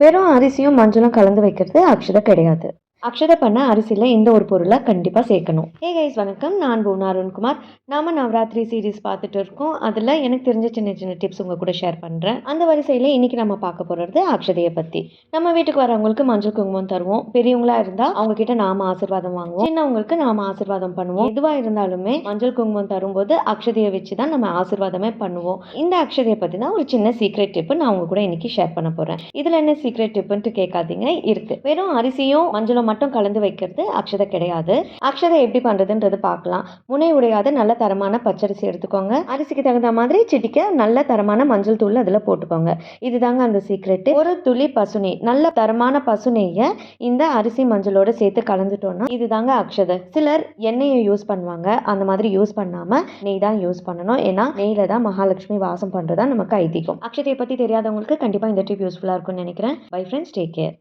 வெறும் அரிசியும் மஞ்சளும் கலந்து வைக்கிறது அக்ஷதை கிடையாது. அக்ஷதை பண்ண அரிசியில் இந்த ஒரு பொருளை கண்டிப்பாக சேர்க்கணும். ஏ கைஸ் வணக்கம். நான் பூனா அருண்குமார். நாம நவராத்திரி சீரிஸ் பார்த்துட்டு இருக்கோம். அதில் எனக்கு தெரிஞ்ச சின்ன சின்ன டிப்ஸ் உங்கள் கூட ஷேர் பண்ணுறேன் அந்த வரிசையில் இன்னைக்கு நம்ம பார்க்க போகிறது அக்ஷதையை பற்றி நம்ம வீட்டுக்கு வரவங்களுக்கு மஞ்சள் குங்குமம் தருவோம். பெரியவங்களாக இருந்தால் அவங்க கிட்ட நாம ஆசீர்வாதம் வாங்குவோம். சின்னவங்களுக்கு நாம ஆசீர்வாதம் பண்ணுவோம். எதுவாக இருந்தாலுமே மஞ்சள் குங்குமம் தரும்போது அக்ஷதையை வச்சு தான் நம்ம ஆசிர்வாதமே பண்ணுவோம். இந்த அக்ஷதையை பற்றி தான் ஒரு சின்ன சீக்ரெட் டிப்பு நான் உங்க கூட இன்னைக்கு ஷேர் பண்ண போகிறேன் இதில் என்ன சீக்ரெட் டிப்புன்ட்டு கேட்காதீங்க. இருக்குது வெறும் அரிசியும் மஞ்சளும் மட்டும் கலந்து வைக்கிறது அக்ஷதை கிடையாது. அக்ஷதை எப்படி பண்ணுறதுன்றது பார்க்கலாம். முனை உடையாத நல்ல தரமான பச்சரிசி எடுத்துக்கோங்க. அரிசிக்கு தகுந்த மாதிரி சிட்டிக்க நல்ல தரமான மஞ்சள் தூள் அதில் போட்டுக்கோங்க. இதுதாங்க அந்த சீக்ரெட் ஒரு துளி பசுனை நல்ல தரமான பசுனையை இந்த அரிசி மஞ்சளோட சேர்த்து கலந்துட்டோம்னா இதுதாங்க அக்ஷதை. சிலர் எண்ணெயை யூஸ் பண்ணுவாங்க. அந்த மாதிரி யூஸ் பண்ணாம நெய் தான் யூஸ் பண்ணணும். ஏன்னா நெய்ல தான் மகாலட்சுமி வாசம் பண்றதா நமக்கு ஐதீகம். அக்ஷதையை பத்தி தெரியாதவங்களுக்கு கண்டிப்பா இந்த டிப் யூஸ்ஃபுல்லா இருக்கும்னு நினைக்கிறேன். Bye friends take care